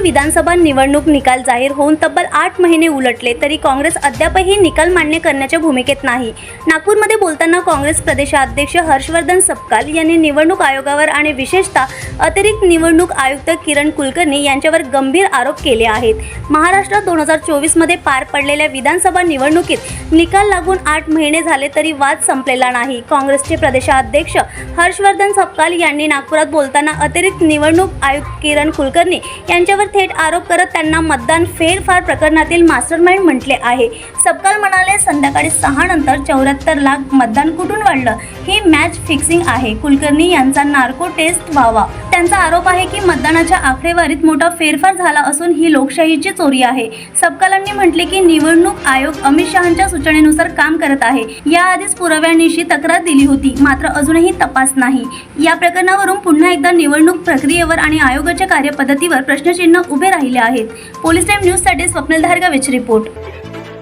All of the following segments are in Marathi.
विधानसभा निवडणूक निकाल जाहीर होऊन तब्बल आठ महिने उलटले तरी काँग्रेस अद्यापही निकाल मान्य करण्याच्या भूमिकेत नाही. नागपूरमध्ये बोलताना काँग्रेस प्रदेशाध्यक्ष हर्षवर्धन सपकाल यांनी निवडणूक आयोगावर आणि विशेषतः अतिरिक्त निवडणूक आयुक्त किरण कुलकर्णी यांच्यावर गंभीर आरोप केले आहेत. महाराष्ट्रात दोन हजार चोवीसमध्ये पार पडलेल्या विधानसभा निवडणुकीत निकाल लागून आठ महिने झाले तरी वाद संपलेला नाही. काँग्रेसचे प्रदेशाध्यक्ष हर्षवर्धन सपकाल यांनी नागपुरात बोलताना अतिरिक्त निवडणूक आयुक्त किरण कुलकर्णी यांच्यावर थेट आरोप करत त्यांना मतदान फेरफार प्रकरणातील मास्टरमाइंड म्हटले आहे. सपकाळ म्हणाले संध्याकाळी सहा नंतर चौऱ्याहत्तर लाख मतदान कुठून वाढलं? ही मॅच फिक्सिंग आहे. कुलकर्णी यांचा नार्को टेस्ट व्हावा. त्यांचा आरोप आहे की मतदानाच्या आकडेवारीत मोठा फेरफार झाला असून ही लोकशाहीची चोरी आहे. सपकालांनी म्हटले की निवडणूक आयोग अमित शहांच्या सूचनेनुसार काम करत आहे. याआधीच पुराव्यानिशी तक्रार दिली होती. मात्र अजूनही तपास नाही. या प्रकरणावरून पुन्हा एकदा निवडणूक प्रक्रियेवर आणि आयोगाच्या कार्यपद्धतीवर प्रश्नचिन्ह उभे राहिले आहेत. पोलीस टाईम न्यूजसाठी स्वप्नल धारगावेच रिपोर्ट.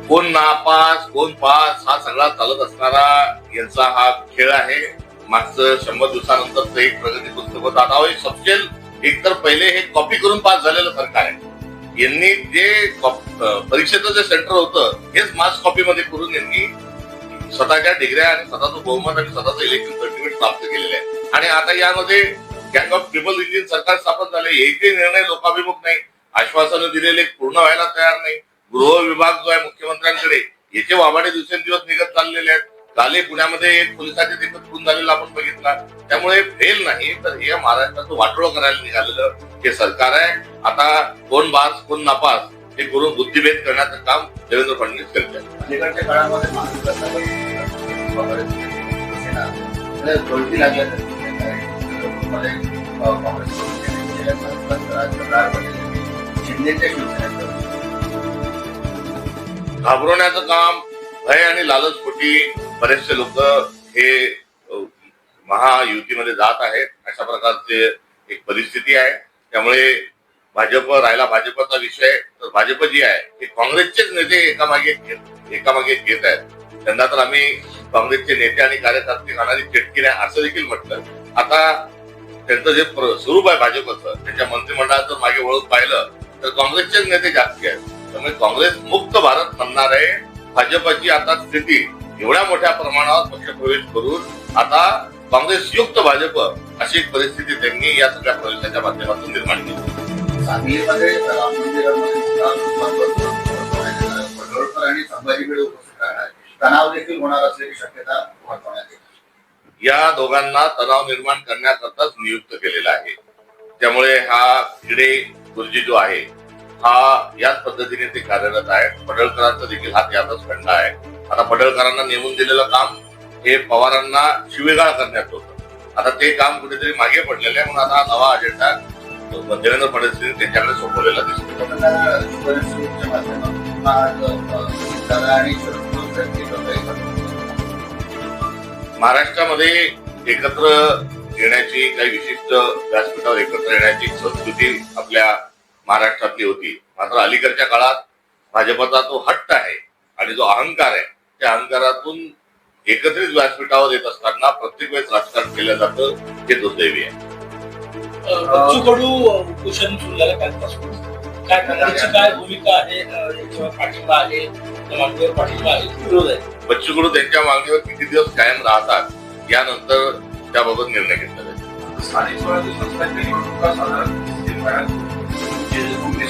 कोण नापास कोण पास हा सगळा चालत असणारा यांचा हा खेळ आहे. मागचं शंभर दिवसानंतर एक प्रगती पुस्तक होत. आता हे सपशेल एक तर पहिले हे कॉपी करून पास झालेलं सरकार आहे. यांनी जे परीक्षेचं जे सेंटर होतं हेच मास कॉपी मध्ये करून यांनी स्वतःच्या डिग्र्या आणि स्वतःचं बहुमत आणि स्वतःचं इलेक्शन सर्टिफिकेट प्राप्त केलेलं आहे. आणि आता यामध्ये गँग ऑफ ट्रिपल इंजिन सरकार स्थापन झाले एकही निर्णय लोकाभिमुख नाही. आश्वासनं दिलेले पूर्ण व्हायला तयार नाही. गृह विभाग जो आहे मुख्यमंत्र्यांकडे याचे वाभाडे दिवसेंदिवस निघत चाललेले आहेत. काले पुण्यामध्ये एक पोलिसाचे देखत खून झालेला आपण बघितला. त्यामुळे फेल नाही तर हे महाराष्ट्राचं वाटोळं करायला निघालेलं हे सरकार आहे. आता कोण बास कोण नापास हे करून बुद्धिभेद करण्याचं काम देवेंद्र फडणवीस करते अलीकडच्या काळामध्ये महाराष्ट्राला शिंदेच्या शिवसेनेचं घाबरवण्याचं काम भय आणि लालचपोटी बरेचसे लोक हे महायुतीमध्ये जात आहेत. अशा प्रकारचे एक परिस्थिती आहे. त्यामुळे भाजप राहिला भाजपचा विषय तर भाजप जी आहे ते काँग्रेसचेच नेते एकामागे घेत एकामागे घेत आहेत. त्यांना तर आम्ही काँग्रेसचे नेते आणि कार्यकर्ते खाणारी चिटकी नाही असं देखील म्हटलं. आता त्यांचं जे स्वरूप आहे भाजपचं त्यांच्या मंत्रिमंडळाचं मागे वळून पाहिलं तर काँग्रेसचेच नेते जास्ती आहेत. त्यामुळे काँग्रेस मुक्त भारत म्हणणार आहे. भाजपची आता स्थिती एवढ्या मोठ्या प्रमाणावर पक्षप्रवेश करून आता काँग्रेस युक्त भाजप अशी एक परिस्थिती त्यांनी या सगळ्या प्रवेशाच्या माध्यमातून निर्माण केली. सांगलीमध्ये राम मंदिरामध्ये सुद्धा पडळकर आणि संभाजीकडे उपस्थित राहणार. तणाव देखील होणार असल्याची शक्यता वर्तवण्यात येते. या दोघांना तणाव निर्माण करण्याकरताच नियुक्त केलेला आहे. त्यामुळे हा भिडे गुरुजी जो आहे हा याच पद्धतीने ते कार्यरत आहे पडळकरांचा देखील हात यातच खंड आहे. आता पडळकरांना नेमून दिलेलं काम हे पवारांना शिवेगाळ करण्यात होतं. आता ते काम कुठेतरी मागे पडलेलं आहे म्हणून आता हा नवा अजेंडा देवेंद्र फडणवीस त्यांच्याकडे सोपवलेला दिसतो महाराष्ट्रामध्ये एकत्र येण्याची काही विशिष्ट व्यासपीठावर एकत्र येण्याची संस्कृती आपल्या महाराष्ट्रातली होती. मात्र अलीकडच्या काळात भाजपचा जो हट्ट आहे आणि जो अहंकार आहे त्या अहंकारातून एकत्रित व्यासपीठावर येत असताना प्रत्येक वेळेस राजकारण केलं जातं हे दुर्दैवी आहे. बच्चू कडू उपोषण सुरू झालं कालपासून. काय काँग्रेसची काय भूमिका आहे अ, याच्यावर पाठिंबा आहे त्या मागणीवर पाठिंबा आहे की विरोध आहे? बच्चू कडू त्यांच्या मागणीवर किती दिवस कायम राहतात यानंतर त्याबाबत निर्णय घेतला जाईल. स्थानिक स्वराज्य संस्थांच्या निवडणुका साधारण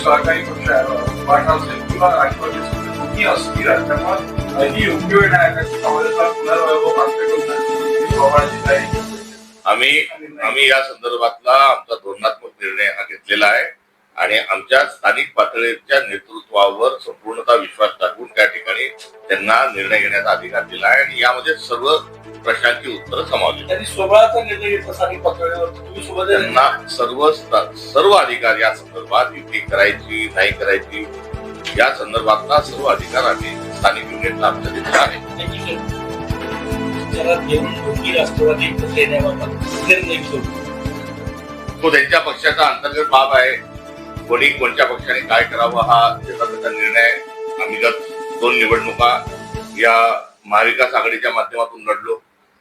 सहकारी पक्ष आहे, वाटा असेल किंवा राष्ट्रवादी असेल, दोन्ही अस्थिर आहेत त्यामुळे ही योग्य वेळ नाही आहे की? काँग्रेसला पुनर्वैभव प्राप्त करून स्वबळाची तयारी आम्ही आम्ही या संदर्भातला आमचा धोरणात्मक निर्णय हा घेतलेला आहे. आणि आमच्या स्थानिक पातळीच्या नेतृत्वावर संपूर्णता विश्वास टाकून त्या ठिकाणी त्यांना निर्णय घेण्याचा अधिकार दिला आहे. आणि यामध्ये सर्व प्रश्नांची उत्तरं समावली. त्यांनी निर्णय घेतला स्थानिक पातळीवर तुम्ही सोबत आहे. त्यांना सर्व सर्व अधिकार या संदर्भात युती करायची नाही करायची या संदर्भातला सर्व अधिकार आम्ही स्थानिक युनिटला आमच्या दिलेला आहे त्यांची जरा घेऊन दोन्ही राष्ट्रवादी एकत्र येण्याबाबत निर्णय घेऊ तो त्यांच्या पक्षाचा अंतर्गत बाब आहे कोणी कोणत्या पक्षाने काय करावं हा त्याचा त्याचा निर्णय. आम्ही गत दोन निवडणुका या महाविकास आघाडीच्या माध्यमातून लढलो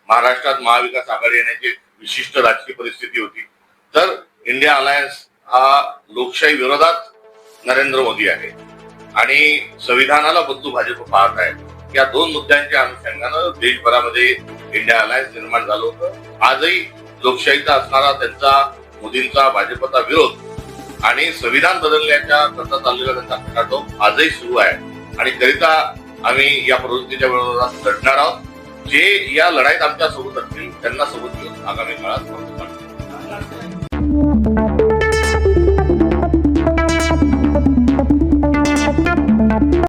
महाराष्ट्रात महाविकास आघाडी येण्याची विशिष्ट राजकीय परिस्थिती होती. तर इंडिया अलायन्स हा लोकशाही विरोधात नरेंद्र मोदी आहे. आणि संविधानाला बंधू भाजप पाहत आहे. या दोन मुद्द्यांच्या अनुषंगानं देशभरामध्ये इंडिया अलायन्स निर्माण झालं होतं. आजही लोकशाहीचा असणारा त्यांचा मोदींचा भाजपचा विरोध आणि संविधान बदलण्याच्या करता चाललेला त्यांचा खटाटोप आजही सुरू आहे. आणि करिता आम्ही या प्रवृत्तीच्या विरोधात लढणार आहोत. जे या लढाईत आमच्यासोबत असतील त्यांना सोबत घेऊन आगामी काळात